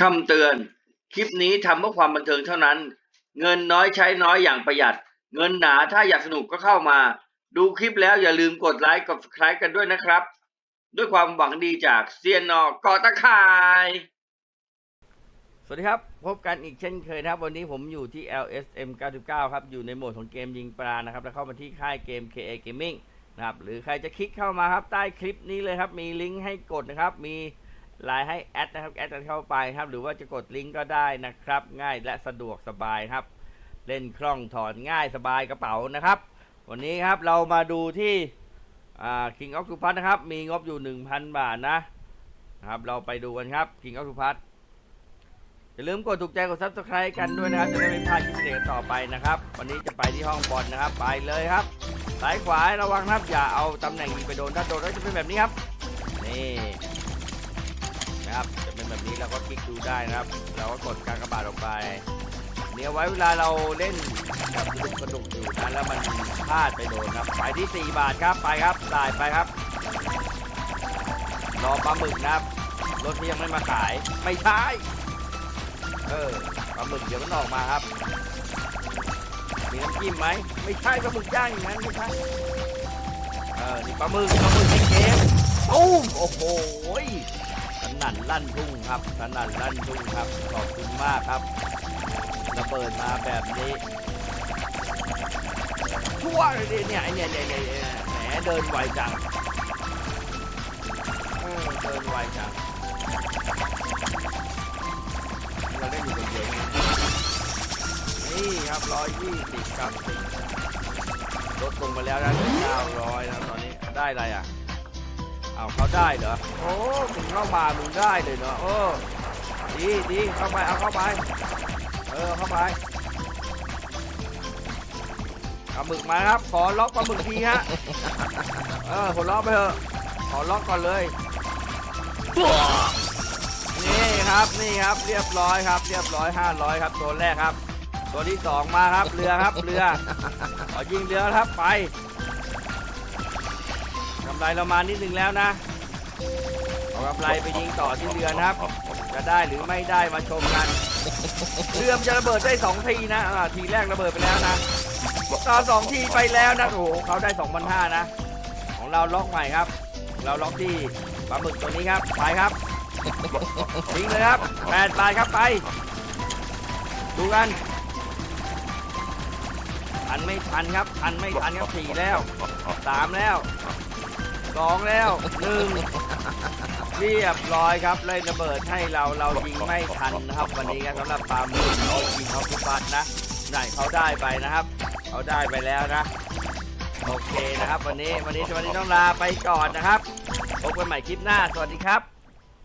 คำเตือน คลิปนี้ทำเพื่อความบันเทิงเท่านั้น เงินน้อยใช้น้อยอย่างประหยัด เงินหนาถ้าอยากสนุกก็เข้ามา ดูคลิปแล้วอย่าลืมกดไลค์กด subscribe กันด้วยนะครับ ด้วยความหวังดีจากเซียนนอกอตะข่าย สวัสดีครับ พบกันอีกเช่นเคยนะครับ วันนี้ผมอยู่ที่ LSM 99 ครับ อยู่ในโหมดของเกมยิงปลานะครับ แล้วเข้ามาที่ค่ายเกม KA Gaming นะครับ หรือใครจะคลิกเข้ามาครับใต้คลิปนี้เลยครับ มีลิงก์ให้กดนะครับ มี ไลน์ให้แอดนะครับแอดกันเข้าไปครับ หรือว่าจะกดลิงก์ก็ได้นะครับ ง่ายและสะดวกสบายครับ เล่นคล่องถอนง่ายสบายกระเป๋านะครับ วันนี้ครับเรามาดูที่อ่า King of สุพัฒนะครับ มีงบอยู่ 1,000 บาทนะ ครับ เราไปดูกันครับ King of สุพัฒอย่าลืมกดถูกใจกด subscribe กันด้วยนะครับ จะได้ไม่พลาดคลิปเด็ดต่อไปนะครับ วันนี้จะไปที่ห้องบอลนะครับ ไปเลยครับซ้ายขวาระวังนะครับ อย่าเอาตำแหน่งยิงไปโดนถ้าโดนก็จะเป็นแบบนี้ครับ นี่ นะครับจะเป็นแบบนี้เราก็คลิกดูได้นะครับเราก็กดการกระบาดออกไปเนี่ยไว้เวลาเราเล่นแบบกระดุกกระดุกอยู่นะแล้วมันพลาดไปโดนครับไปที่ 4 บาทครับไปครับจ่ายไปครับ รอปลาหมึกนะครับรถที่ยังไม่มาขายไม่ใช่เออปลาหมึกเดี๋ยวมันออกมาครับมีน้ำจิ้มไหมไม่ใช่ปลาหมึกย่างอย่างนั้นไม่ใช่เออนี่ปลาหมึกปลาหมึกในเกมตุ้มโอ้โห นั่นลั่นทุ่งครับสนั่นลั่นทุ่งครับขอบคุณมากครับระเบิดมาแบบนี้ชั่วเลยเนี่ยไอเนี่ยเนี่ยเนี่ยแหมเดินไวจังเดินไวจังเราได้อยู่กับเยอะนี่ครับร้อยยี่สิบครับลดลงมาแล้วนะเก้าร้อยนะตอนนี้ได้อะไรอะ เอาเขาได้เหรอ โอ้มึงเข้ามามึงได้เลยเนาะโอ้ดีดีเข้าไปเอาเข้าไป เออเข้าไปปลาหมึกมาครับ ขอล็อกปลาหมึกทีฮะ เออขอล็อกไปเถอะ ขอล็อกก่อนเลย นี่ครับนี่ครับเรียบร้อยครับ เรียบร้อย500ครับตัวแรกครับ ตัวที่สองมาครับเรือครับเรือขอยิงเรือครับไป กำไรเรามานิดนึงแล้วนะเอากำไรไปยิงต่อที่เรือนะครับ จะได้หรือไม่ได้มาชมกันเรือมนจะระเบิดได้สองทีนะอ่าทีแรกระเบิดไปแล้วนะตอนสองทีไปแล้วนะโอ้โหเขาได้สองพันห้านะ ของเราล็อกใหม่ครับ เราล็อกที่ปลาหมึกตัวนี้ครับไปครับทิ้งเลยครับแปดบาทครับไป ดูกันทันไม่ทันครับทันไม่ทันครับสี่แล้วสามแล้ว สองแล้วหนึ่งเรียบร้อยครับเลยระเบิดให้เราเรายิงไม่ทันนะครับ วันนี้ครับสำหรับปาล์มลูกเขายิงเขาทุกปัดนะไหนเขาได้ไปนะครับเขาได้ไปแล้วนะ โอเคนะครับ วันนี้วันนี้วันนี้ต้องลาไปก่อนนะครับพบกันใหม่คลิปหน้าสวัสดีครับ